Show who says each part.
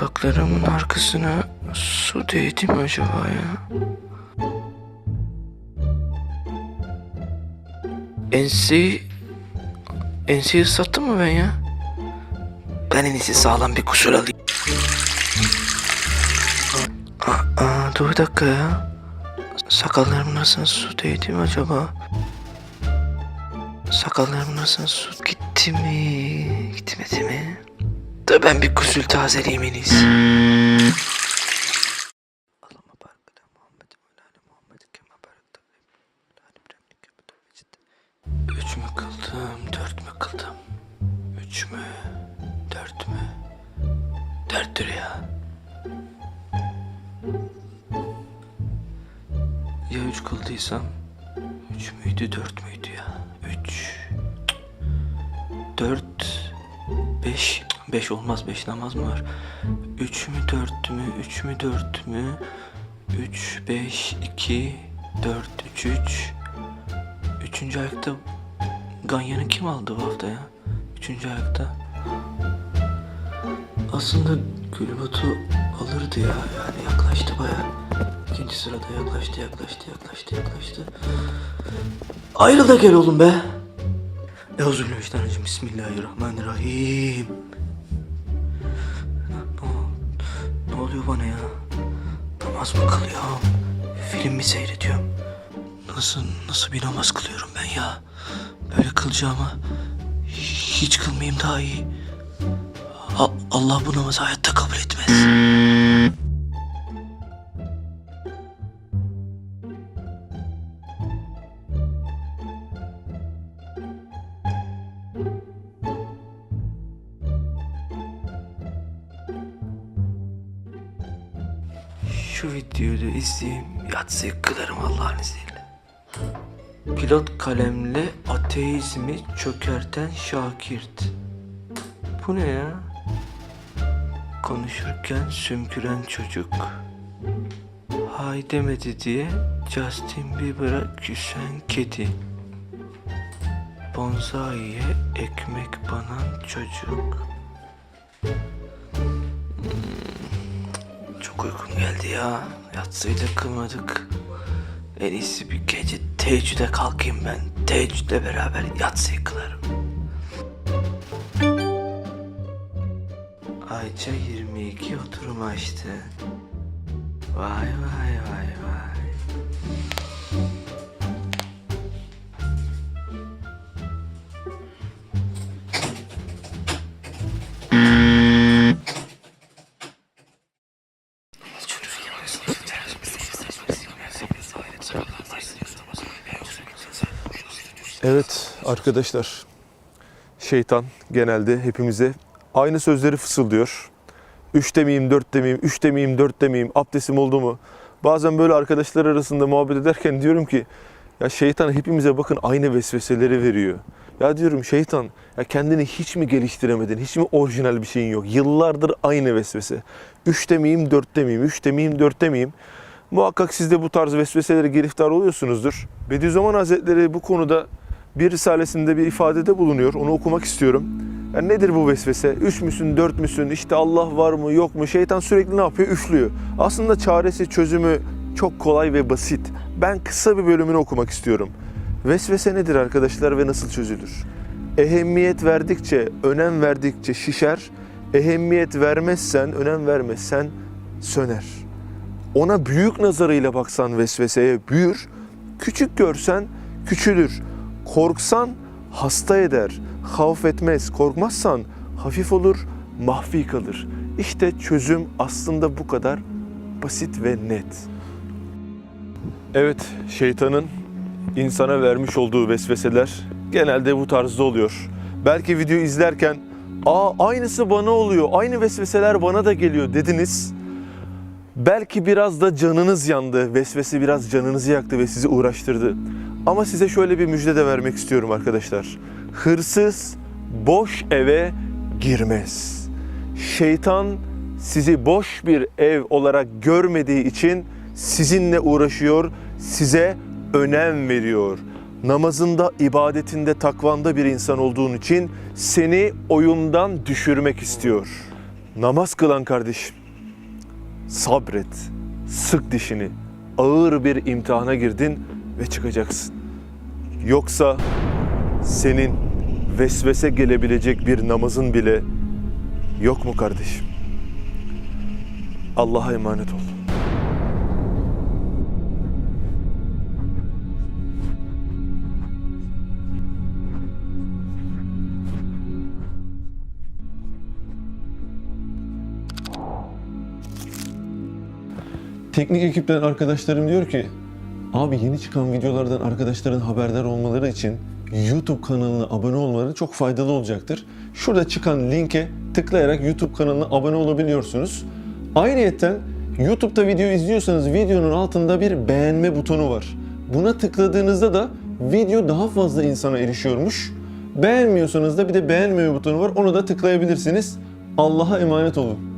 Speaker 1: Kulaklarımın arkasına su değdi mi acaba ya? Enseyi... Enseyi ıslattım mı ben ya? Ben en iyisi sağlam bir kusur alayım. Aa, aa, dur bir dakika ya. Sakallarımın arasına su değdi mi acaba? Sakallarımın arasına su gitti mi? Gitmedi mi? Ben bir gusül tazeleyeyim en iyisi. Üç mü kıldım, dört mü kıldım? Üç mü, dört mü? Dörttür ya. Ya üç kıldıysam? Üç müydü, dört müydü ya? Üç. Dört. Beş. Beş olmaz, beş namaz mı var? Üç mü, dört mü, üç mü, dört mü? Üç, beş, iki, dört, üç, üç. Üçüncü ayakta Ganyan'ı kim aldı bu hafta ya? Üçüncü ayakta. Aslında Gülbatu alırdı ya. Yani yaklaştı baya. İkinci sırada yaklaştı, yaklaştı, yaklaştı, yaklaştı. Ayrıl da gel oğlum be. Euzubillahimineşşeytanirracim. Bismillahirrahmanirrahim. Oluyor bana ya? Namaz mı kılıyorum? Film mi seyrediyorum? Nasıl, nasıl bir namaz kılıyorum ben ya? Böyle kılacağıma hiç kılmayayım daha iyi. Allah bu namazı hayatta kabul etmez. Şu videoyu da izleyeyim. Yatsıyı kılarım Allah'ın izniyle. Pilot kalemle ateizmi çökerten Şakirt. Bu ne ya? Konuşurken sümküren çocuk. Hay demedi diye Justin Bieber'a küsen kedi. Bonzai'ye ekmek banan çocuk. Çok uykum geldi ya. Yatsıyı da. En iyisi bir gece teheccüde kalkayım ben. Teheccüde beraber yatsıyı kılarım. Ayça 22 oturum açtı. Vay vay vay vay.
Speaker 2: Evet arkadaşlar. Şeytan genelde hepimize aynı sözleri fısıldıyor. Üç demeyeyim, dört demeyeyim, üç demeyeyim, dört demeyeyim, abdestim oldu mu? Bazen böyle arkadaşlar arasında muhabbet ederken diyorum ki ya şeytan hepimize bakın aynı vesveseleri veriyor. Ya diyorum şeytan ya kendini hiç mi geliştiremedin? Hiç mi orijinal bir şeyin yok? Yıllardır aynı vesvese. Üç demeyeyim, dört demeyeyim, üç demeyeyim, dört demeyeyim. Muhakkak siz de bu tarz vesveselere giriftar oluyorsunuzdur. Bediüzzaman Hazretleri bu konuda bir risalesinde bir ifadede bulunuyor. Onu okumak istiyorum. Yani nedir bu vesvese? Üç müsün, dört müsün? İşte Allah var mı, yok mu? Şeytan sürekli ne yapıyor? Üflüyor. Aslında çaresi, çözümü çok kolay ve basit. Ben kısa bir bölümünü okumak istiyorum. Vesvese nedir arkadaşlar ve nasıl çözülür? Ehemmiyet verdikçe, önem verdikçe şişer. Ehemmiyet vermezsen, önem vermezsen söner. Ona büyük nazarıyla baksan vesveseye büyür, küçük görsen küçülür. Korksan hasta eder, havf etmez. Korkmazsan hafif olur, mahfi kalır. İşte çözüm aslında bu kadar basit ve net. Evet, şeytanın insana vermiş olduğu vesveseler genelde bu tarzda oluyor. Belki video izlerken, "Aa aynısı bana oluyor, aynı vesveseler bana da geliyor." dediniz. Belki biraz da canınız yandı, vesvese biraz canınızı yaktı ve sizi uğraştırdı. Ama size şöyle bir müjde de vermek istiyorum arkadaşlar. Hırsız boş eve girmez. Şeytan sizi boş bir ev olarak görmediği için sizinle uğraşıyor, size önem veriyor. Namazında, ibadetinde, takvanda bir insan olduğun için seni oyundan düşürmek istiyor. Namaz kılan kardeşim, sabret, sık dişini, ağır bir imtihana girdin ve çıkacaksın. Yoksa senin vesvese gelebilecek bir namazın bile yok mu kardeşim? Allah'a emanet ol. Teknik ekipten arkadaşlarım diyor ki abi yeni çıkan videolardan arkadaşların haberdar olmaları için YouTube kanalına abone olmaları çok faydalı olacaktır. Şurada çıkan linke tıklayarak YouTube kanalına abone olabiliyorsunuz. Ayrıyeten YouTube'da video izliyorsanız videonun altında bir beğenme butonu var. Buna tıkladığınızda da video daha fazla insana erişiyormuş. Beğenmiyorsanız da bir de beğenmeme butonu var. Onu da tıklayabilirsiniz. Allah'a emanet olun.